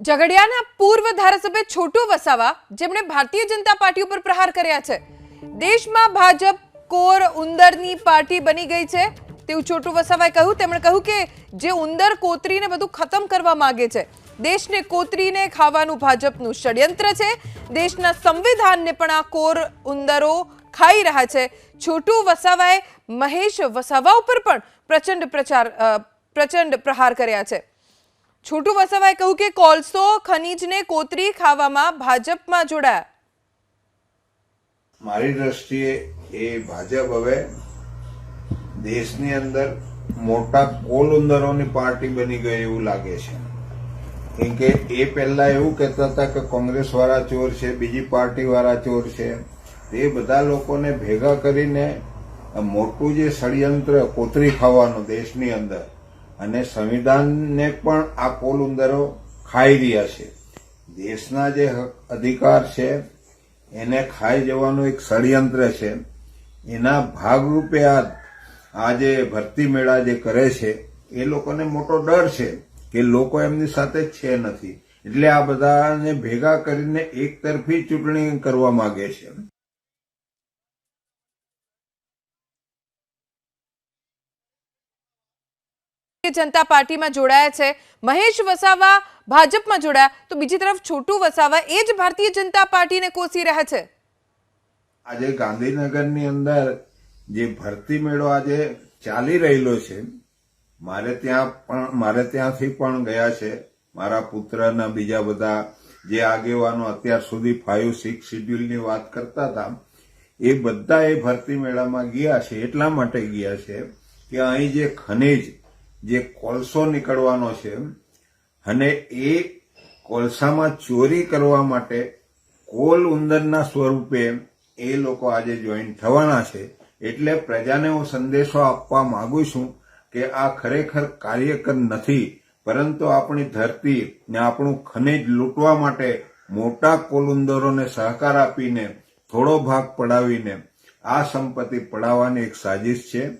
ઝઘડિયાના પૂર્વ ધારાસભ્ય છોટુ વસાવા, જેમણે ભારતીય જનતા પાર્ટી ઉપર પ્રહાર કર્યા છે. દેશમાં ભાજપ કોર ઉંદરની પાર્ટી બની ગઈ છે. તેવું છોટુ વસાવાએ કહ્યું. તેમણે કહ્યું કે જે ઉંદર કોતરીને બધું ખતમ કરવા માગે છે, દેશને કોતરીને ખાવાનું ભાજપનું ષડયંત્ર છે. દેશના સંવિધાનને પણ આ કોર ઉંદરો ખાઈ રહ્યા છે. છોટુ વસાવાએ મહેશ વસાવા ઉપર પણ પ્રચંડ પ્રચાર પ્રચંડ પ્રહાર કર્યા છે. છોટુ વસાવાએ કહ્યું કે કોલસો ખનીજને કોતરી ખાવામાં ભાજપમાં જોડાયા. મારી દ્રષ્ટિએ એ ભાજપ હવે દેશની અંદર મોટા કોલ ઉંદરોની પાર્ટી બની ગઈ એવું લાગે છે. કેમ કે એ પહેલા એવું કહેતા હતા કે કોંગ્રેસ વાળા ચોર છે, બીજી પાર્ટી વાળા ચોર છે. તે બધા લોકોને ભેગા કરીને મોટું જે ષડયંત્ર કોતરી ખાવાનું દેશની અંદર અને સંવિધાનને પણ આ પોલુંદરો ખાઈ રહ્યા છે. દેશના જે અધિકાર છે, એને ખાઈ જવાનું એક ષડયંત્ર છે. એના ભાગરૂપે આ જે ભરતી મેળા જે કરે છે, એ લોકોને મોટો ડર છે કે લોકો એમની સાથે છે નથી. એટલે આ બધાને ભેગા કરીને એક તરફી ચૂંટણી કરવા માંગે છે. જનતા પાર્ટીમાં જોડાયા છે. મહેશ વસાવા ભાજપમાં જોડાયા. તો બીજી તરફ છોટુ વસાવા એ જ ભારતીય જનતા પાર્ટીને કોસી રહ્યા છે. આજે ગાંધીનગરની અંદર જે ભરતી મેળો આજે ચાલી રહેલો છે, મારે ત્યાં પણ, મારે ત્યાંથી પણ ગયા છે. મારા પુત્રના બીજા બધા જે આગેવાનો અત્યાર સુધી ફાઇવ સિક્સ શિડ્યુલની વાત કરતા હતા, એ બધા એ ભરતી મેળામાં ગયા છે, એટલા માટે ગયા છે કે અહીં જે ખનિજ જે કોલસો નીકળવાનો છે અને એ કોલસામાં ચોરી કરવા માટે કોલ ઉંદરના સ્વરૂપે એ લોકો આજે જોઈન થવાના છે. એટલે પ્રજાને હું સંદેશો આપવા માંગુ છું કે આ ખરેખર કાર્યકર નથી, પરંતુ આપણી ધરતી ને આપણું ખનિજ લૂંટવા માટે મોટા કોલુંદરોને સહકાર આપીને થોડો ભાગ પડાવીને આ સંપત્તિ પડાવવાની એક સાજિશ છે.